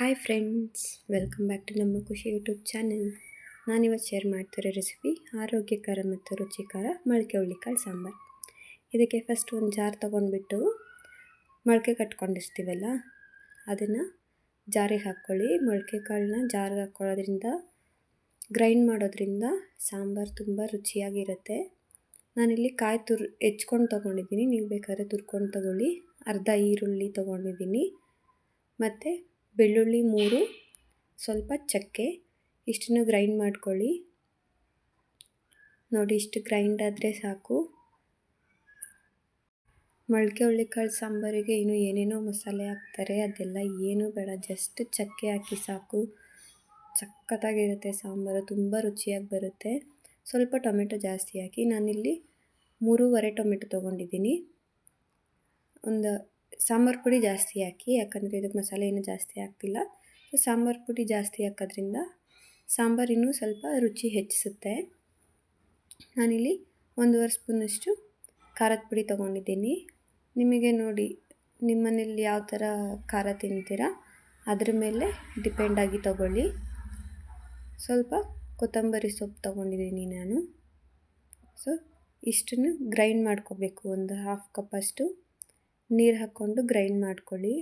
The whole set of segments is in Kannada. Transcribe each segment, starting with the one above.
Hi friends welcome back to ನಮ್ಮ ಖುಷಿ ಯೂಟ್ಯೂಬ್ ಚಾನೆಲ್ ನಾನಿವತ್ತು ಶೇರ್ ಮಾಡ್ತಿರೋ ರೆಸಿಪಿ ಆರೋಗ್ಯಕರ ಮತ್ತು ರುಚಿಕರ ಮೊಳಕೆ ಹುಳ್ಳಿಕಾಳು ಸಾಂಬಾರು. ಇದಕ್ಕೆ ಫಸ್ಟ್ ಒಂದು ಜಾರ್ ತೊಗೊಂಡ್ಬಿಟ್ಟು ಮೊಳಕೆ ಕಟ್ಕೊಂಡಿರ್ತೀವಲ್ಲ, ಅದನ್ನು ಜಾರಿಗೆ ಹಾಕ್ಕೊಳ್ಳಿ ಮೊಳಕೆ ಕಾಳನ್ನ ಜಾರಿಗೆ ಹಾಕ್ಕೊಳ್ಳೋದ್ರಿಂದ ಗ್ರೈಂಡ್ ಮಾಡೋದ್ರಿಂದ ಸಾಂಬಾರು ತುಂಬ ರುಚಿಯಾಗಿರುತ್ತೆ. ನಾನಿಲ್ಲಿ ಕಾಯಿ ತುರ್, ಹೆಚ್ಕೊಂಡು ತೊಗೊಂಡಿದ್ದೀನಿ. ನೀವು ಬೇಕಾದ್ರೆ ತುರ್ಕೊಂಡು ತೊಗೊಳ್ಳಿ. ಅರ್ಧ ಈರುಳ್ಳಿ ತೊಗೊಂಡಿದ್ದೀನಿ. ಮತ್ತು ಬೆಳ್ಳುಳ್ಳಿ ಮೂರು, ಸ್ವಲ್ಪ ಚಕ್ಕೆ, ಇಷ್ಟನ್ನು ಗ್ರೈಂಡ್ ಮಾಡ್ಕೊಳ್ಳಿ. ನೋಡಿ ಇಷ್ಟು ಗ್ರೈಂಡ್ ಆದರೆ ಸಾಕು. ಮೊಳಕೆ ಹುಳ್ಳಿಕಾಳು ಸಾಂಬಾರಿಗೆ ಇನ್ನು ಏನೇನೋ ಮಸಾಲೆ ಹಾಕ್ತಾರೆ, ಅದೆಲ್ಲ ಏನೂ ಬೇಡ ಜಸ್ಟ್ ಚಕ್ಕೆ ಹಾಕಿ ಸಾಕು. ಸಖತ್ತಾಗಿರುತ್ತೆ ಸಾಂಬಾರು, ತುಂಬ ರುಚಿಯಾಗಿ ಬರುತ್ತೆ. ಸ್ವಲ್ಪ ಟೊಮೆಟೊ ಜಾಸ್ತಿ ಹಾಕಿ, ನಾನಿಲ್ಲಿ ಮೂರುವರೆ ಟೊಮೆಟೊ ತೊಗೊಂಡಿದ್ದೀನಿ. ಒಂದು ಸಾಂಬಾರು ಪುಡಿ ಜಾಸ್ತಿ ಹಾಕಿ, ಯಾಕಂದರೆ ಇದಕ್ಕೆ ಮಸಾಲೆ ಏನೂ ಜಾಸ್ತಿ ಹಾಕ್ತಿಲ್ಲ. ಸೊ ಸಾಂಬಾರು ಪುಡಿ ಜಾಸ್ತಿ ಹಾಕೋದ್ರಿಂದ ಸಾಂಬಾರು ಇನ್ನೂ ಸ್ವಲ್ಪ ರುಚಿ ಹೆಚ್ಚಿಸುತ್ತೆ. ನಾನಿಲ್ಲಿ ಒಂದೂವರೆ ಸ್ಪೂನಷ್ಟು ಖಾರದ ಪುಡಿ ತೊಗೊಂಡಿದ್ದೀನಿ. ನಿಮಗೆ ನೋಡಿ, ನಿಮ್ಮನೇಲಿ ಯಾವ ಥರ ಖಾರ ತಿಂತೀರಾ, ಅದ್ರ ಮೇಲೆ ಡಿಪೆಂಡಾಗಿ ತೊಗೊಳ್ಳಿ. ಸ್ವಲ್ಪ ಕೊತ್ತಂಬರಿ ಸೊಪ್ಪು ತೊಗೊಂಡಿದ್ದೀನಿ ನಾನು. ಸೊ ಇಷ್ಟನ್ನು ಗ್ರೈಂಡ್ ಮಾಡ್ಕೋಬೇಕು, ಒಂದು ಹಾಫ್ ಕಪ್ಪಷ್ಟು ನೀರು ಹಾಕ್ಕೊಂಡು ಗ್ರೈಂಡ್ ಮಾಡ್ಕೊಳ್ಳಿ.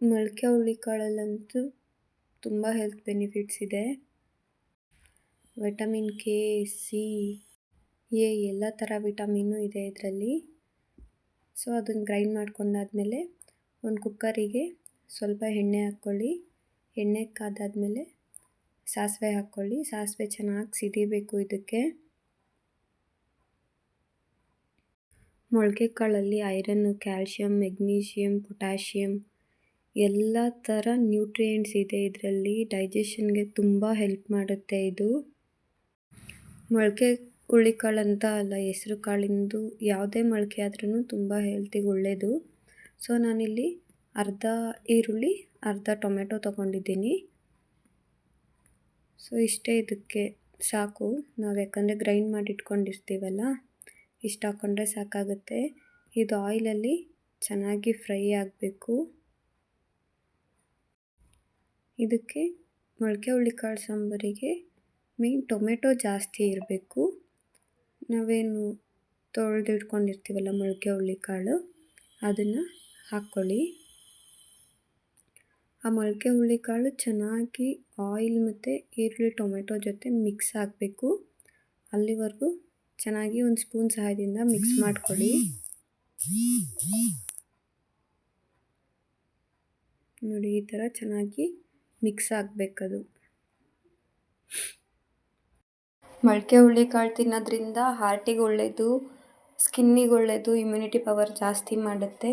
ಮೊಳಕೆ ಹುಳಿಕಾಳಲ್ಲಂತೂ ತುಂಬ ಹೆಲ್ತ್ ಬೆನಿಫಿಟ್ಸ್ ಇದೆ. ವಿಟಮಿನ್ ಕೆ ಸಿ ಎ ಎಲ್ಲ ಥರ ವಿಟಮಿನ್ನು ಇದೆ ಇದರಲ್ಲಿ. ಸೊ ಅದನ್ನು ಗ್ರೈಂಡ್ ಮಾಡ್ಕೊಂಡಾದಮೇಲೆ ಒಂದು ಕುಕ್ಕರಿಗೆ ಸ್ವಲ್ಪ ಎಣ್ಣೆ ಹಾಕ್ಕೊಳ್ಳಿ. ಎಣ್ಣೆ ಕಾದಾದಮೇಲೆ ಸಾಸಿವೆ ಹಾಕ್ಕೊಳ್ಳಿ. ಸಾಸಿವೆ ಚೆನ್ನಾಗಿ ಸಿಡಿಬೇಕು ಇದಕ್ಕೆ. ಮೊಳಕೆ ಕಾಳಲ್ಲಿ ಐರನ್, ಕ್ಯಾಲ್ಸಿಯಂ, ಮೆಗ್ನೀಷಿಯಂ ಪೊಟ್ಯಾಷಿಯಮ್ ಎಲ್ಲ ಥರ ನ್ಯೂಟ್ರಿಯೆಂಟ್ಸ್ ಇದೆ. ಇದರಲ್ಲಿ ಡೈಜೆಷನ್ಗೆ ತುಂಬ ಹೆಲ್ಪ್ ಮಾಡುತ್ತೆ ಇದು. ಮೊಳಕೆ ಹುಳ್ಳಿಕಾಳು ಅಂತ ಅಲ್ಲ ಹೆಸ್ರು ಕಾಳಿಂದು ಯಾವುದೇ ಮೊಳಕೆ ಆದ್ರೂ ತುಂಬ ಹೆಲ್ತಿಗೆ ಒಳ್ಳೆಯದು ಸೊ ನಾನಿಲ್ಲಿ ಅರ್ಧ ಈರುಳ್ಳಿ ಅರ್ಧ ಟೊಮೆಟೊ ತೊಗೊಂಡಿದ್ದೀನಿ. ಸೊ ಇಷ್ಟೇ ಇದಕ್ಕೆ ಸಾಕು. ನಾವು ಯಾಕಂದರೆ ಗ್ರೈಂಡ್ ಮಾಡಿ ಇಟ್ಕೊಂಡಿರ್ತೀವಲ್ಲ ಇಷ್ಟು ಹಾಕ್ಕೊಂಡ್ರೆ ಸಾಕಾಗುತ್ತೆ. ಇದು ಆಯಿಲಲ್ಲಿ ಚೆನ್ನಾಗಿ ಫ್ರೈ ಆಗಬೇಕು. ಇದಕ್ಕೆ ಮೊಳಕೆ ಹುಳ್ಳಿಕಾಳು ಸಾಂಬಾರಿಗೆ ಮೇನ್ ಟೊಮೆಟೊ ಜಾಸ್ತಿ ಇರಬೇಕು. ನಾವೇನು ತೊಳೆದಿಟ್ಕೊಂಡಿರ್ತೀವಲ್ಲ ಮೊಳಕೆ ಹುಳ್ಳಿಕಾಳು ಅದನ್ನು ಹಾಕ್ಕೊಳ್ಳಿ. ಆ ಮೊಳಕೆ ಹುಳ್ಳಿಕಾಳು ಚೆನ್ನಾಗಿ ಆಯಿಲ್ ಮತ್ತು ಈರುಳ್ಳಿ ಟೊಮೆಟೊ ಜೊತೆ ಮಿಕ್ಸ್ ಆಗಬೇಕು. ಅಲ್ಲಿವರೆಗೂ ಚೆನ್ನಾಗಿ ಒಂದು ಸ್ಪೂನ್ ಸಹಾಯದಿಂದ ಮಿಕ್ಸ್ ಮಾಡಿಕೊಳ್ಳಿ. ನೋಡಿ, ಈ ಥರ ಚೆನ್ನಾಗಿ ಮಿಕ್ಸ್ ಆಗಬೇಕದು. ಮೊಳಕೆ ಹುಳ್ಳಿಕಾಳು ತಿನ್ನೋದ್ರಿಂದ ಹಾರ್ಟಿಗೆ ಒಳ್ಳೆಯದು ಸ್ಕಿನ್ನಿಗೆ ಒಳ್ಳೆಯದು ಇಮ್ಯುನಿಟಿ ಪವರ್ ಜಾಸ್ತಿ ಮಾಡುತ್ತೆ.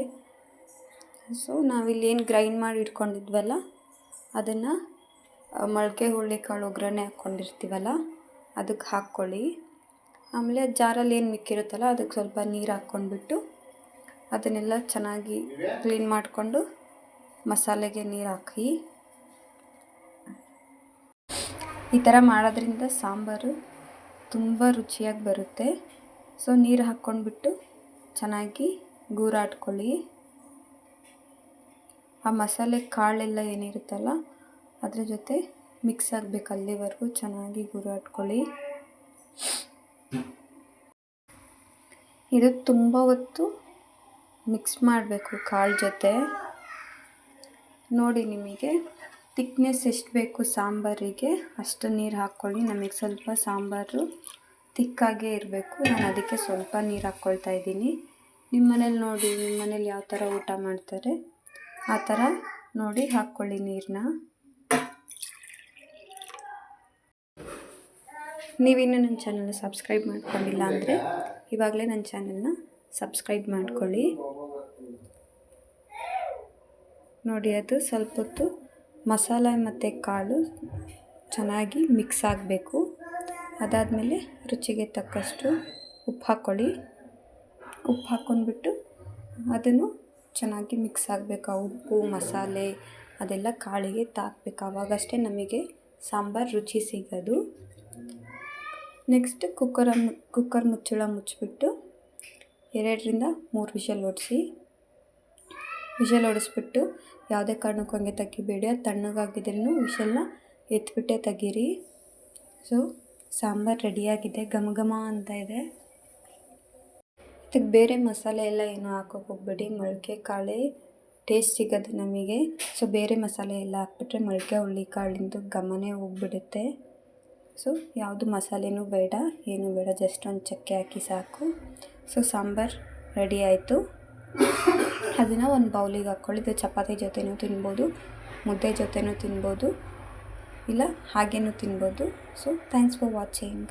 ಸೊ ನಾವಿಲ್ಲಿ ಏನು ಗ್ರೈಂಡ್ ಮಾಡಿ ಇಟ್ಕೊಂಡಿದ್ವಲ್ಲ, ಅದನ್ನು ಮೊಳಕೆ ಹುಳ್ಳಿಕಾಳು ಒಗ್ಗರಣೆ ಹಾಕ್ಕೊಂಡಿರ್ತೀವಲ್ಲ ಅದಕ್ಕೆ ಹಾಕ್ಕೊಳ್ಳಿ. ಆಮೇಲೆ ಜಾರಲ್ಲಿ ಏನು ಮಿಕ್ಕಿರುತ್ತಲ್ಲ ಅದಕ್ಕೆ ಸ್ವಲ್ಪ ನೀರು ಹಾಕ್ಕೊಂಡ್ಬಿಟ್ಟು ಅದನ್ನೆಲ್ಲ ಚೆನ್ನಾಗಿ ಕ್ಲೀನ್ ಮಾಡಿಕೊಂಡು ಮಸಾಲೆಗೆ ನೀರು ಹಾಕಿ. ಈ ಥರ ಮಾಡೋದ್ರಿಂದ ಸಾಂಬಾರು ತುಂಬ ರುಚಿಯಾಗಿ ಬರುತ್ತೆ. ಸೊ ನೀರು ಹಾಕ್ಕೊಂಡ್ಬಿಟ್ಟು ಚೆನ್ನಾಗಿ ಗೂರಾಡ್ಕೊಳ್ಳಿ. ಆ ಮಸಾಲೆ ಕಾಳೆಲ್ಲ ಏನಿರುತ್ತಲ್ಲ ಅದ್ರ ಜೊತೆ ಮಿಕ್ಸ್ ಆಗಬೇಕು ಅಲ್ಲಿವರೆಗೂ ಚೆನ್ನಾಗಿ ಗೂರಾಟ್ಕೊಳ್ಳಿ ಇದು ತುಂಬ ಹೊತ್ತು ಮಿಕ್ಸ್ ಮಾಡಬೇಕು ಕಾಳು ಜೊತೆ. ನೋಡಿ ನಿಮಗೆ ತಿಕ್ನೆಸ್ ಎಷ್ಟು ಬೇಕು ಸಾಂಬಾರಿಗೆ, ಅಷ್ಟು ನೀರು ಹಾಕ್ಕೊಳ್ಳಿ. ನಮಗೆ ಸ್ವಲ್ಪ ಸಾಂಬಾರು ತಿಕ್ಕಾಗೇ ಇರಬೇಕು. ನಾನು ಅದಕ್ಕೆ ಸ್ವಲ್ಪ ನೀರು ಹಾಕ್ಕೊಳ್ತಾ ಇದ್ದೀನಿ. ನಿಮ್ಮ ಮನೇಲಿ ನೋಡಿ ನಿಮ್ಮ ಮನೇಲಿ ಯಾವ ಥರ ಊಟ ಮಾಡ್ತಾರೆ? ಆ ಥರ ನೋಡಿ ಹಾಕ್ಕೊಳ್ಳಿ ನೀರನ್ನ ನೀವಿನ್ನೂ ನನ್ನ ಚಾನಲ್ನ ಸಬ್ಸ್ಕ್ರೈಬ್ ಮಾಡ್ಕೊಂಡಿಲ್ಲ ಅಂದರೆ ಇವಾಗಲೇ ನನ್ನ ಚಾನಲ್ನ ಸಬ್ಸ್ಕ್ರೈಬ್ ಮಾಡ್ಕೊಳ್ಳಿ. ನೋಡಿ, ಅದು ಸ್ವಲ್ಪ ಹೊತ್ತು ಮಸಾಲೆ ಮತ್ತು ಕಾಳು ಚೆನ್ನಾಗಿ ಮಿಕ್ಸ್ ಆಗಬೇಕು. ಅದಾದಮೇಲೆ ರುಚಿಗೆ ತಕ್ಕಷ್ಟು ಉಪ್ಪು ಹಾಕ್ಕೊಳ್ಳಿ. ಉಪ್ಪು ಹಾಕ್ಕೊಂಡ್ಬಿಟ್ಟು ಅದನ್ನು ಚೆನ್ನಾಗಿ ಮಿಕ್ಸ್ ಆಗಬೇಕು. ಉಪ್ಪು, ಮಸಾಲೆ ಅದೆಲ್ಲ ಕಾಳಿಗೆ ತಾಕಬೇಕು. ಆವಾಗಷ್ಟೇ ನಮಗೆ ಸಾಂಬಾರು ರುಚಿ ಸಿಗೋದು. ನೆಕ್ಸ್ಟ್ ಕುಕ್ಕರನ್ನು ಕುಕ್ಕರ್ ಮುಚ್ಚಳ ಮುಚ್ಚಿಬಿಟ್ಟು ಎರಡರಿಂದ ಮೂರು ವಿಷಲ್ ಓಡಿಸಿ ವಿಷಲ್ ಹೊಡೆಸ್ಬಿಟ್ಟು ಯಾವುದೇ ಕಾರಣಕ್ಕೂ ಹಂಗೆ ತೆಗಿಬೇಡಿ. ಅದು ತಣ್ಣಗಾಗಿದ್ರೂ ವಿಷಲ್ನ ಎತ್ಬಿಟ್ಟೆ ತೆಗೀರಿ. ಸೊ ಸಾಂಬಾರು ರೆಡಿಯಾಗಿದೆ. ಘಮ ಘಮ ಅಂತ ಇದೆ. ಇದಕ್ಕೆ ಬೇರೆ ಮಸಾಲೆ ಎಲ್ಲ ಏನೂ ಹಾಕೋಕೆ ಹೋಗ್ಬೇಡಿ. ಮೊಳಕೆ, ಕಾಳೆ ಟೇಸ್ಟ್ ಸಿಗೋದು ನಮಗೆ. ಸೊ ಬೇರೆ ಮಸಾಲೆ ಎಲ್ಲ ಹಾಕ್ಬಿಟ್ರೆ ಮೊಳಕೆ ಹುಳಿ ಕಾಳಿಂದು ಘಮನೇ ಹೋಗ್ಬಿಡುತ್ತೆ. ಸೊ ಯಾವುದು ಮಸಾಲೆನೂ ಬೇಡ, ಏನೂ ಬೇಡ ಜಸ್ಟ್ ಒಂದು ಚಕ್ಕೆ ಹಾಕಿ ಸಾಕು. ಸೊ ಸಾಂಬಾರು ರೆಡಿ ಆಯಿತು. ಅದನ್ನು ಒಂದು ಬೌಲಿಗೆ ಹಾಕ್ಕೊಳ್ಳಿ. ಇದು ಚಪಾತಿ ಜೊತೆನೂ ತಿನ್ಬೋದು, ಮುದ್ದೆ ಜೊತೆನೂ ತಿನ್ಬೋದು, ಇಲ್ಲ ಹಾಗೇನೂ ತಿನ್ಬೋದು. So thanks for watching